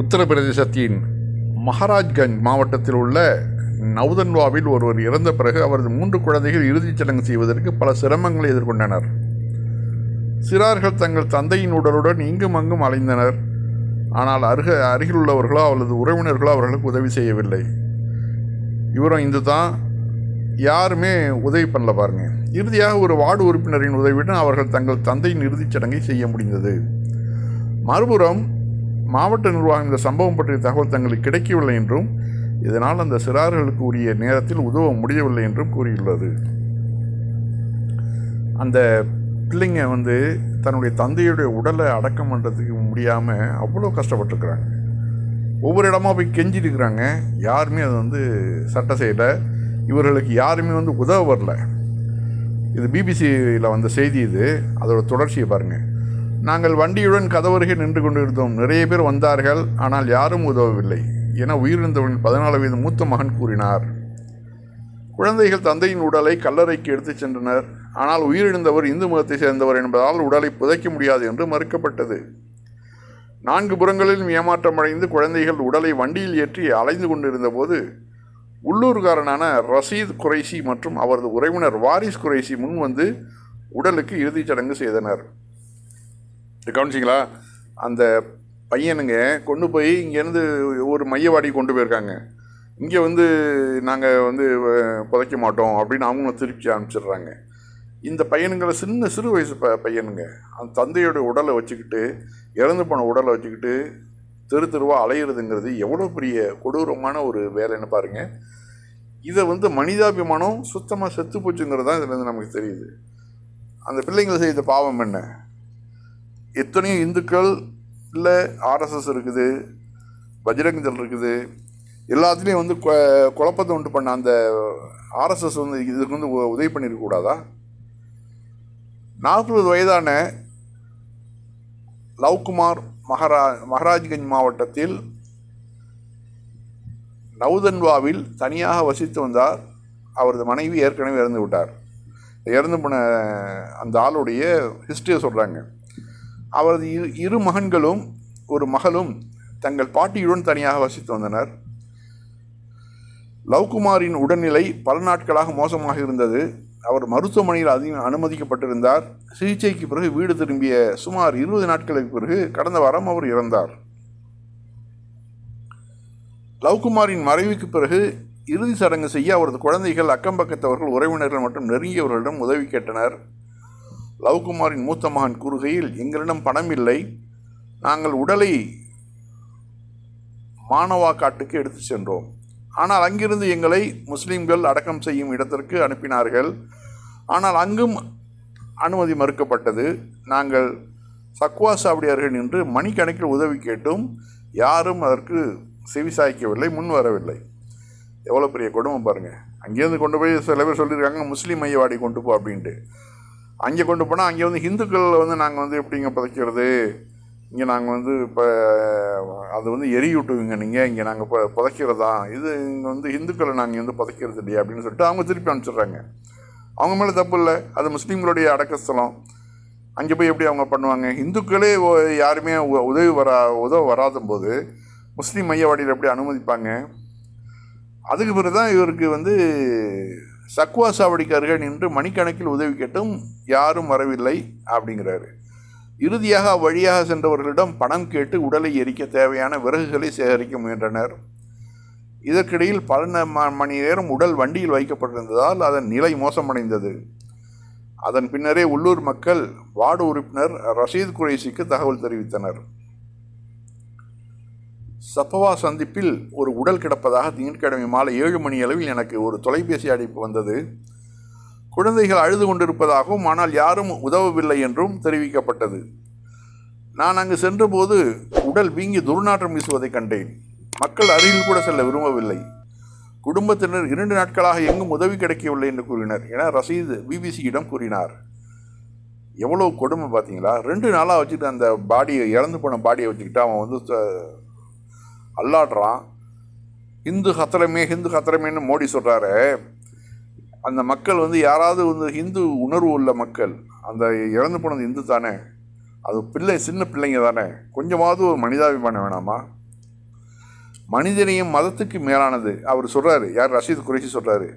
உத்தரப்பிரதேசத்தின் மகாராஜ்கஞ்ச் மாவட்டத்தில் உள்ள நவுதன்வாவில் ஒருவர் இறந்த பிறகு அவரது மூன்று குழந்தைகள் இறுதிச் சடங்கு செய்வதற்கு பல சிரமங்களை எதிர்கொண்டனர். சிறார்கள் தங்கள் தந்தையின் உடலுடன் இங்கும் அங்கும் அலைந்தனர். ஆனால் அருக அருகிலுள்ளவர்களோ அல்லது உறவினர்களோ அவர்களுக்கு உதவி செய்யவில்லை. இவரும் இந்து தான் யாருமே உதவி பண்ணல பாருங்க. இறுதியாக ஒரு வார்டு உறுப்பினரின் உதவியுடன் அவர்கள் தங்கள் தந்தையின் இறுதிச் சடங்கை செய்ய முடிந்தது. மறுபுறம் மாவட்ட நிர்வாகம் இந்த சம்பவம் பற்றிய தகவல் தங்களுக்கு கிடைக்கவில்லை என்றும் இதனால் அந்த சிறார்களுக்கு உரிய நேரத்தில் உதவ முடியவில்லை என்றும் கூறியுள்ளது. அந்த பிள்ளைங்க வந்து தன்னுடைய தந்தையுடைய உடலை அடக்கம் பண்ணுறதுக்கு முடியாமல் அவ்வளோ கஷ்டப்பட்டுருக்குறாங்க. ஒவ்வொரு இடமா போய் கெஞ்சிருக்கிறாங்க யாருமே அது வந்து சட்ட செய்யலை. இவர்களுக்கு யாருமே வந்து உதவ வரல. இது பிபிசியில் வந்த செய்தி இது. அதோடய தொடர்ச்சியை பாருங்கள் நாங்கள் வண்டியுடன் கதவருகே நின்று கொண்டிருந்தோம். நிறைய பேர் வந்தார்கள் ஆனால் யாரும் உதவவில்லை என உயிரிழந்தவனின் பதினாலு வயது மூத்த மகன் கூறினார். குழந்தைகள் தந்தையின் உடலை கல்லறைக்கு எடுத்துச் சென்றனர். ஆனால் உயிரிழந்தவர் இந்து மதத்தை சேர்ந்தவர் என்பதால் உடலை புதைக்க முடியாது என்று மறுக்கப்பட்டது. நான்கு புறங்களிலும் ஏமாற்றமடைந்து குழந்தைகள் உடலை வண்டியில் ஏற்றி அலைந்து கொண்டிருந்த போது உள்ளூர்காரனான ரசீத் குறைசி மற்றும் அவரது உறவினர் வாரிஸ் குறைசி முன் வந்து உடலுக்கு இறுதிச் சடங்கு செய்தனர். கவனிச்சிங்களா? அந்த பையனுங்க கொண்டு போய் இங்கேருந்து ஒரு மையவாடி கொண்டு போயிருக்காங்க. இங்கே வந்து நாங்கள் வந்து புதைக்க மாட்டோம் அப்படின்னு அவங்களும் திருப்பி அனுப்பிச்சிடுறாங்க. இந்த பையனுங்களை சின்ன சிறு வயசு ப பையனுங்க. அந்த தந்தையோட உடலை வச்சுக்கிட்டு இறந்து போன உடலை வச்சுக்கிட்டு தெரு தெருவாக அலையிறதுங்கிறது எவ்வளோ பெரிய கொடூரமான ஒரு வேலைன்னு பாருங்கள் இதை வந்து மனிதாபிமானம் சுத்தமாக செத்து போச்சுங்கிறது தான் இதுலேருந்து நமக்கு தெரியுது. அந்த பிள்ளைங்களை செய்த பாவம் என்ன? எத்தனையோ இந்துக்கள் இல்லை ஆர்எஸ்எஸ் இருக்குது பஜ்ரங் தள் இருக்குது. எல்லாத்துலேயும் வந்து குழப்பத்தை உண்டு பண்ண அந்த ஆர்எஸ்எஸ் வந்து இதுக்கு வந்து உ- உதவி பண்ணியிருக்கக்கூடாதா நாற்பது வயதான லவ்குமார் மகரா மகராஜ்கஞ்ச் மாவட்டத்தில் நவுதன்வாவில் தனியாக வசித்து வந்தார். அவரது மனைவி ஏற்கனவே இறந்து விட்டார். இறந்து போன அந்த ஆளுடைய ஹிஸ்ட்ரியை சொல்கிறாங்க அவரது இரு இரு மகன்களும் ஒரு மகளும் தங்கள் பாட்டியுடன் தனியாக வசித்து வந்தனர். லவ்குமாரின் உடல்நிலை பல நாட்களாக மோசமாக இருந்தது. அவர் மருத்துவமனையில் அதிகம் அனுமதிக்கப்பட்டிருந்தார். சிகிச்சைக்கு பிறகு வீடு திரும்பிய சுமார் இருபது நாட்களுக்கு பிறகு கடந்த வாரம் அவர் இறந்தார். லவ்குமாரின் மறைவுக்கு பிறகு இறுதி சடங்கு செய்ய அவரது குழந்தைகள் அக்கம் பக்கத்தவர்கள் உறவினர்கள் மற்றும் நெருங்கியவர்களிடம் உதவி கேட்டனர். லவ்குமாரின் மூத்த மகன் கூறுகையில் எங்களிடம் பணம் இல்லை. நாங்கள் உடலை மானவா காட்டுக்கு எடுத்து சென்றோம். ஆனால் அங்கிருந்து எங்களை முஸ்லிம்கள் அடக்கம் செய்யும் இடத்திற்கு அனுப்பினார்கள். ஆனால் அங்கும் அனுமதி மறுக்கப்பட்டது. நாங்கள் சக்வா சாவடியார்கள் என்று மணிக்கணக்கில் உதவி கேட்டும். யாரும் அதற்கு செவிசாய்க்கவில்லை முன் வரவில்லை. எவ்வளோ பெரிய குடும்பம் பாருங்கள் அங்கேருந்து கொண்டு போய் சில பேர் சொல்லியிருக்காங்க முஸ்லீம் மையவாடி கொண்டு போ அப்படின்ட்டு. அங்கே கொண்டு போனால் அங்கே வந்து ஹிந்துக்கள் வந்து நாங்கள் வந்து எப்படிங்க புதைக்கிறது? இங்கே நாங்கள் வந்து இப்போ அது வந்து எரியூட்டுவீங்க நீங்கள் இங்கே நாங்கள் இப்போ புதைக்கிறதா? இது இங்கே வந்து ஹிந்துக்களை நாங்கள் வந்து புதைக்கிறது இல்லையா? அப்படின்னு சொல்லிட்டு அவங்க திருப்பி அனுப்பிச்சிடுறாங்க. அவங்க மேலே தப்பு இல்லை. அது முஸ்லீம்களுடைய அடக்கஸ்தலம். அங்கே போய் எப்படி அவங்க பண்ணுவாங்க? ஹிந்துக்களே யாருமே உ- உதவி வரா உதவ வராத போது முஸ்லீம் மையவாடியில் எப்படி அனுமதிப்பாங்க? அதுக்கு பிறகு தான் இவருக்கு வந்து சக்குவா சாவடிக்காரர்கள் நின்று மணிக்கணக்கில் உதவி கேட்டும் யாரும் வரவில்லை அப்படிங்கிறாரு. இறுதியாக அவ்வழியாக சென்றவர்களிடம் பணம் கேட்டு உடலை எரிக்க தேவையான விறகுகளை சேகரிக்க முயன்றனர். இதற்கிடையில் பல மணி நேரம் உடல் வண்டியில் வைக்கப்பட்டிருந்ததால் அதன் நிலை மோசமடைந்தது. அதன் பின்னரே உள்ளூர் மக்கள் வார்டு உறுப்பினர் ரஷீத் குரேஷிக்கு தகவல் தெரிவித்தனர். சப்பவா சந்திப்பில் ஒரு உடல் கிடப்பதாக திங்கட்கிழமை மாலை ஏழு மணி அளவில் எனக்கு ஒரு தொலைபேசி அழைப்பு வந்தது. குழந்தைகள் அழுது கொண்டிருப்பதாகவும் ஆனால் யாரும் உதவவில்லை என்றும் தெரிவிக்கப்பட்டது. நான் அங்கு சென்றபோது உடல் வீங்கி துர்நாற்றம் வீசுவதை கண்டேன். மக்கள் அருகில் கூட செல்ல விரும்பவில்லை. குடும்பத்தினர் இரண்டு நாட்களாக எங்கும் உதவி கிடைக்கவில்லை என்று கூறினர் என ரசீது பிபிசியிடம் கூறினார். எவ்வளோ கொடுமை பார்த்தீங்களா? ரெண்டு நாளாக வச்சுட்டு அந்த பாடியை இறந்து போன பாடியை வச்சுக்கிட்டு அவன் வந்து அல்லாடுறான். இந்து ஹத்திரமே ஹிந்து ஹத்திரமேன்னு மோடி சொல்கிறாரு அந்த மக்கள் வந்து யாராவது வந்து ஹிந்து உணர்வு உள்ள மக்கள் அந்த இறந்து போனது இந்து தானே அது பிள்ளை சின்ன பிள்ளைங்க தானே கொஞ்சமாவது ஒரு மனிதாபிமானம் வேணாமா? மனிதனையும் மதத்துக்கு மேலானது அவர் சொல்கிறாரு யார்? ரஷீத் குறைசி சொல்கிறாரு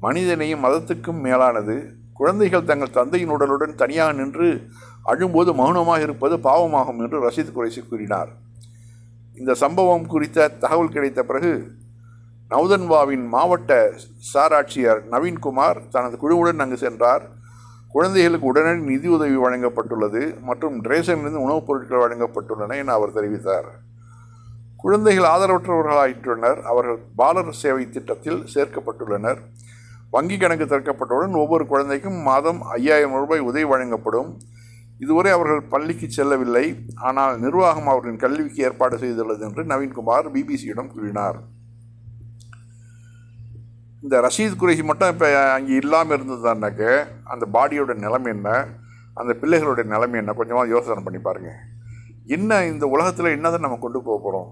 மனிதனையும் மதத்துக்கும் மேலானது குழந்தைகள் தங்கள் தந்தையின் உடலுடன் தனியாக நின்று அழும்போது மௌனமாக இருப்பது பாவமாகும் என்று ரஷீத் குறைசி கூறினார். இந்த சம்பவம் குறித்த தகவல் கிடைத்த பிறகு நவுதன்வாவின் மாவட்ட சாராட்சியர் நவீன்குமார் தனது குழுவுடன் அங்கு சென்றார். குழந்தைகளுக்கு உடனடி உதவி வழங்கப்பட்டுள்ளது மற்றும் ரேஷனிலிருந்து உணவுப் பொருட்கள் வழங்கப்பட்டுள்ளன என அவர் தெரிவித்தார். குழந்தைகள் ஆதரவற்றவர்களாயிற்றுள்ளனர் அவர்கள் பாலர் சேவை திட்டத்தில் சேர்க்கப்பட்டுள்ளனர். வங்கி கணக்கு திறக்கப்பட்டவுடன் ஒவ்வொரு குழந்தைக்கும் மாதம் ஐயாயிரம் ரூபாய் உதவி வழங்கப்படும். இதுவரை அவர்கள் பள்ளிக்கு செல்லவில்லை. ஆனால் நிர்வாகம் அவர்களின் கல்விக்கு ஏற்பாடு செய்துள்ளது என்று நவீன்குமார் பிபிசியிடம் கூறினார். இந்த ரஷீத் குறைசி மட்டும் இப்போ அங்கே இல்லாமல் இருந்ததுனாக்க அந்த பாடியோட நிலைமை என்ன? அந்த பிள்ளைகளுடைய நிலைமை என்ன? கொஞ்சமாக யோசனை பண்ணி பாருங்கள் என்ன இந்த உலகத்தில் என்னதை நம்ம கொண்டு போக போகிறோம்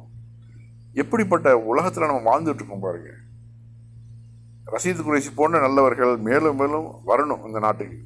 எப்படிப்பட்ட உலகத்தில் நம்ம வாழ்ந்துட்டுருக்கோம் பாருங்கள் ரசீத் ரஷீத் குறைசி போன்ற நல்லவர்கள் மேலும் மேலும் வரணும் இந்த நாட்டுக்கு.